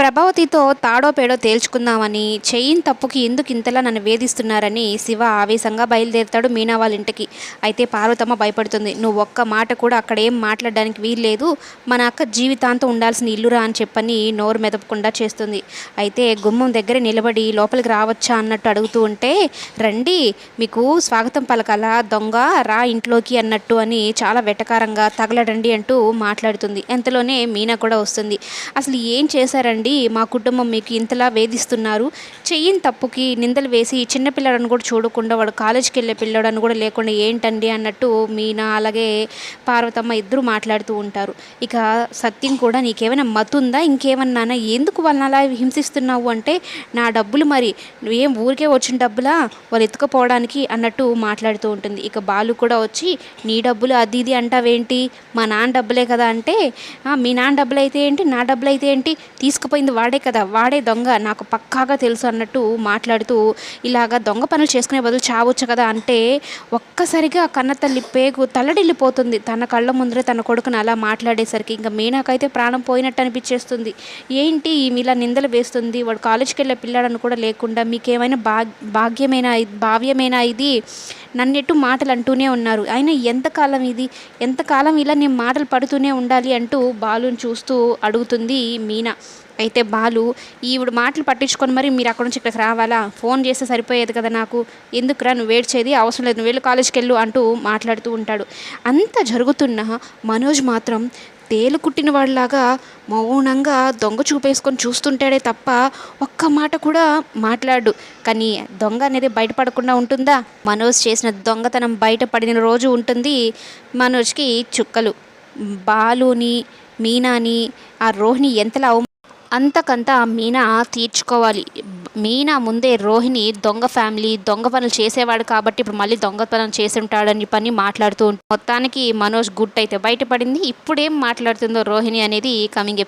ప్రభావతితో తాడో పేడో తేల్చుకుందామని చెయ్యిన తప్పుకి ఎందుకు ఇంతలా నన్ను వేధిస్తున్నారని శివ ఆవేశంగా బయలుదేరుతాడు మీనా వాళ్ళ ఇంటికి. అయితే పార్వతమ్మ భయపడుతుంది. నువ్వు ఒక్క మాట కూడా అక్కడ ఏం మాట్లాడడానికి వీల్లేదు. మన అక్క జీవితాంతం ఉండాల్సిన ఇల్లురా అని చెప్పని నోరు మెదపకుండా చేస్తుంది. అయితే గుమ్మం దగ్గర నిలబడి లోపలికి రావచ్చా అన్నట్టు అడుగుతూ ఉంటే రండి మీకు స్వాగతం పలకాల దొంగ రా ఇంట్లోకి అన్నట్టు అని చాలా వెటకారంగా తగలడండి అంటూ మాట్లాడుతుంది. ఎంతలోనే మీనా కూడా వస్తుంది. అసలు ఏం చేశారండి? మా కుటుంబం మీకు ఇంతలా వేధిస్తున్నారు. చెయ్యని తప్పుకి నిందలు వేసి చిన్నపిల్లడని కూడా చూడకుండా వాడు కాలేజీకి వెళ్ళే పిల్లడని కూడా లేకుండా ఏంటండి అన్నట్టు మీనా అలాగే పార్వతమ్మ ఇద్దరు మాట్లాడుతూ ఉంటారు. ఇక సత్యం కూడా నీకేమైనా మతుందా ఇంకేమన్నానా ఎందుకు వాళ్ళని అలా హింసిస్తున్నావు అంటే నా డబ్బులు మరి? నువ్వేం ఊరికే వచ్చిన డబ్బులా? వాళ్ళు ఎత్తుకుపోవడానికి అన్నట్టు మాట్లాడుతూ ఉంటుంది. ఇక బాలు కూడా వచ్చి నీ డబ్బులు అది ఇది అంటావేంటి? మా నాన్న డబ్బులే కదా అంటే మీ నాన్న డబ్బులు అయితే ఏంటి? నా డబ్బులు అయితే ఏంటి? తీసుకుపోయి తీసుకుపోయింది వాడే కదా వాడే దొంగ. నాకు పక్కాగా తెలుసు అన్నట్టు మాట్లాడుతూ ఇలాగా దొంగ పనులు చేసుకునే బదులు చావచ్చు కదా అంటే ఒక్కసారిగా కన్న తల్లి పేగు తల్లడిల్లిపోతుంది. తన కళ్ళ ముందరే తన కొడుకుని అలా మాట్లాడేసరికి ఇంకా మీనాకైతే ప్రాణం పోయినట్టు అనిపించేస్తుంది. ఏంటి ఈమె ఇలా నిందలు వేస్తుంది? వాడు కాలేజీకి వెళ్ళే పిల్లాడని కూడా లేకుండా మీకేమైనా భాగ్ భాగ్యమేనా భావ్యమేనా ఇది? నన్నెట్టు మాటలు అంటూనే ఉన్నారు. అయినా ఎంతకాలం ఇది? ఎంతకాలం ఇలా నేను మాటలు పడుతూనే ఉండాలి అంటూ బాలుని చూస్తూ అడుగుతుంది మీనా. అయితే బాలు ఈవిడ మాటలు పట్టించుకొని మరి మీరు అక్కడ నుంచి ఇక్కడికి రావాలా? ఫోన్ చేస్తే సరిపోయేది కదా నాకు. ఎందుకురా నువ్వు వేడ్చేది అవసరం లేదు. నువ్వు వెళ్ళి కాలేజ్కి వెళ్ళు అంటూ మాట్లాడుతూ ఉంటాడు. అంత జరుగుతున్నా మనోజ్ మాత్రం తేలు కుట్టిన వాళ్ళలాగా మౌనంగా దొంగ చూపేసుకొని చూస్తుంటాడే తప్ప ఒక్క మాట కూడా మాట్లాడు. కానీ దొంగ అనేది బయటపడకుండా ఉంటుందా? మనోజ్ చేసిన దొంగతనం బయటపడిన రోజు ఉంటుంది మనోజ్కి చుక్కలు. బాలుని మీనాని ఆ రోహిణి ఎంతలా అవమానం అంతకంత మీనా తీర్చుకోవాలి. మీనా ముందే రోహిణి దొంగ ఫ్యామిలీ దొంగ పనులు చేసేవాడు కాబట్టి ఇప్పుడు మళ్ళీ దొంగ చేసి ఉంటాడని పని మాట్లాడుతూ మొత్తానికి మనోజ్ గుడ్ అయితే బయటపడింది. ఇప్పుడేం మాట్లాడుతుందో రోహిణి అనేది కమింగ్